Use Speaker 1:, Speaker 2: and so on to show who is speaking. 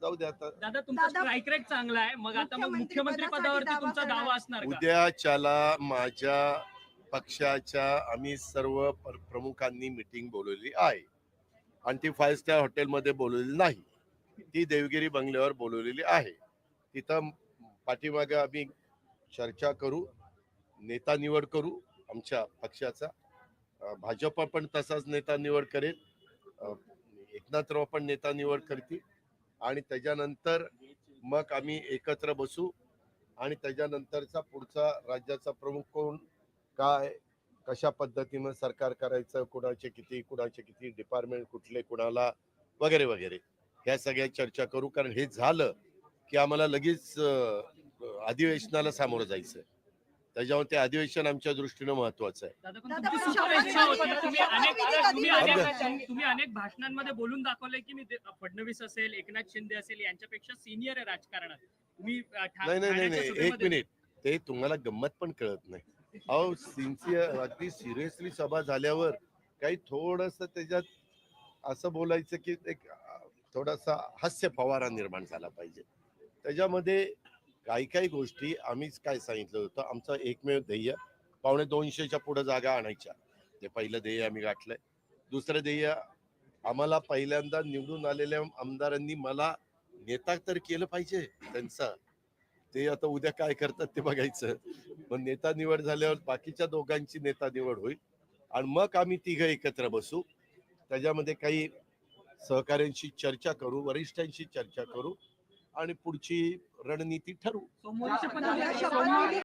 Speaker 1: जाऊ दे आता.
Speaker 2: दादा तुमचा
Speaker 3: दादा,
Speaker 2: स्ट्राईक रेट चांगला आहे. मग आता मग
Speaker 3: मुख्यमंत्री
Speaker 2: पदावरती
Speaker 3: दावा
Speaker 2: तुमचा. दावा असणार का?
Speaker 1: उद्याच्याला माझ्या पक्षाच्या आम्ही सर्व प्र- प्रमुखांनी मिटिंग बोलवली आहे. आणि ती फाईव्ह स्टार हॉटेलमध्ये बोलवलेली नाही. ती देवगिरी बंगल्यावर बोलवलेली आहे. तिथं पाठीमागे आम्ही चर्चा करू नेता निवड करू आमच्या पक्षाचा. अं, भाजप पण तसाच नेता निवड करेल. अं, एकनाथराव पण नेता निवड करतील. आणि त्याच्यानंतर मग आम्ही एकत्र बसू आणि त्याच्यानंतरचा पुढचा राज्याचा प्रमुख कोण? काय? कशा पद्धतीनं सरकार करायचं? कुणाचे किती कुणाचे किती डिपार्टमेंट कुठले कुणाला? वगैरे वगैरे. ह्या सगळ्या चर्चा करू. कारण हे झालं की आम्हाला लगेच अधिवेशनाला सामोरं जायचं त्याच्यामुळे ते अधिवेशन आमच्या दृष्टीनं महत्वाचं आहे.
Speaker 2: दादा पण तुमची होती. तुम्ही अनेक
Speaker 3: विधी
Speaker 2: तुम्ही
Speaker 3: कधी
Speaker 2: अनेक तुम्ही अनेक भाषणांमध्ये बोलून दाखवलंय की मी दे- फडणवीस असेल एकनाथ शिंदे असेल यांच्यापेक्षा सिनियर आहे राजकारणात. तुम्ही अ, ठा-
Speaker 1: नाही नाही नाही
Speaker 2: ठाण्याच्या
Speaker 1: नाही. एक
Speaker 2: सभेमध्ये-
Speaker 1: मिनिट. ते तुम्हाला गंमत पण कळत नाही. अहो सिन्सिअर अगदी सिरियसली सभा झाल्यावर काही थोडस त्याच्यात असं बोलायचं की एक अं, थोडासा हास्य फवारा निर्माण झाला पाहिजे. त्याच्यामध्ये काही काही गोष्टी आम्हीच काय सांगितलं होतं आमचं एकमेव ध्येय पावणे दोनशेच्या पुढे जागा आणायच्या. ते पहिलं ध्येय आम्ही गाठलंय. दुसरं ध्येय आम्हाला पहिल्यांदा निवडून आलेल्या आमदारांनी मला नेता तर केलं पाहिजे त्यांचा. ते आता उद्या काय करतात ते बघायचं. मग नेता निवड झाल्यावर बाकीच्या दोघांची नेता निवड होईल. आणि मग आम्ही तिघं एकत्र बसू. त्याच्यामध्ये काही सहकाऱ्यांशी चर्चा करू वरिष्ठांशी चर्चा करू आणि पुढची रणनीती ठरवू